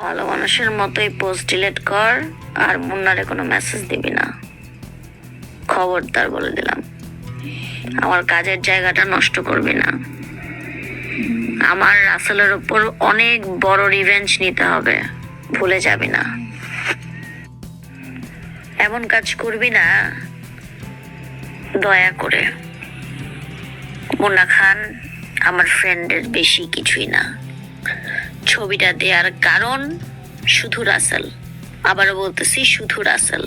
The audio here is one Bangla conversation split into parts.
ভালো মানুষের মতোই পোস্ট ডিলেট কর আর মুন্নারে কোনো মেসেজ দিবি না। খবরদার বলে দিলাম। আমার কাজের জায়গাটা নষ্ট করবি না। আমার রাসেলের উপর অনেক বড় রিভেঞ্জ নিতে হবে। ভুলে যাবি না। এমন কাজ করবি না। দয়া করে। মুন্না খান, আমার ফ্রেন্ডের বেশি কিছুই না। ছবিটা দেওয়ার কারণ শুধু রাসেল। আবারও বলতেছি শুধু রাসেল।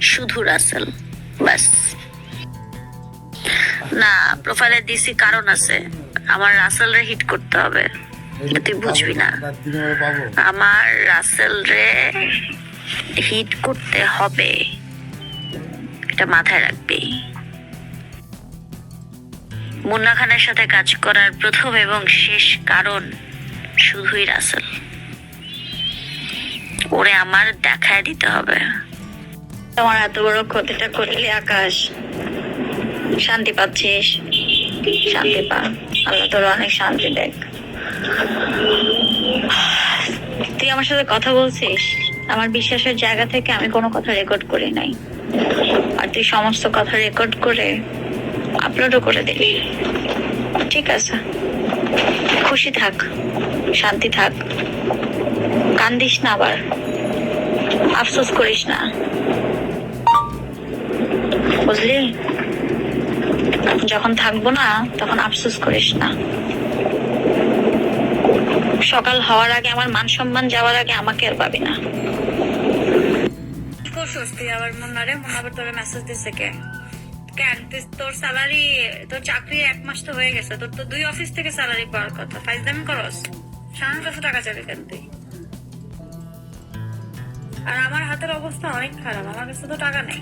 শুধু রাসেল। ব্যাস। না প্রোফাইলে দিছি কারণ আছে। আমার রাসেলরে হিট করতে হবে। তুই বুঝবি না। আমার রাসেল রে হিট করতে হবে। এটা মাথায় রাখবি। মুন্না খানের সাথে কাজ করার প্রথম এবং শেষ কারণ শুধুই রাসেল। ওরে আমার দেখায় দিতে হবে। তোমার এত বড় ক্ষতিটা করলি আকাশ। শান্তি পাচ্ছিস? শান্তি পা। আল্লাহ তোর অনেক শান্তি দেখ। তুই আমার সাথে কথা বলছিস? আমার বিশ্বাসের জায়গা থেকে আমি কোনো কথা রেকর্ড করি নাই। আর তুই সমস্ত কথা রেকর্ড করে আপলোডও করে দিলি। ঠিক আছে। খুশি থাক, শান্তি থাক। কান্দিস না আবার। আফসোস করিস না। বুঝলি? যখন থাকব না, তখন আফসোস করিস না। সকাল হওয়ার আগে, আমার মান সম্মান যাওয়ার আগে আমাকে আর পাবি না। করছস তুই আবার মুন্নারে মুন্না আবার তোরে মেসেজ দিছে কে? কেন তোর স্যালারি তোর চাকরি এক মাস তো হয়ে গেছে, তোর তো দুই অফিস থেকে স্যালারি পাওয়ার কথা। ফাইজদামি করস সাধারণ কত টাকা যাবে কেন তুই? আর আমার হাতের অবস্থা অনেক খারাপ, আমার কাছে তো টাকা নেই।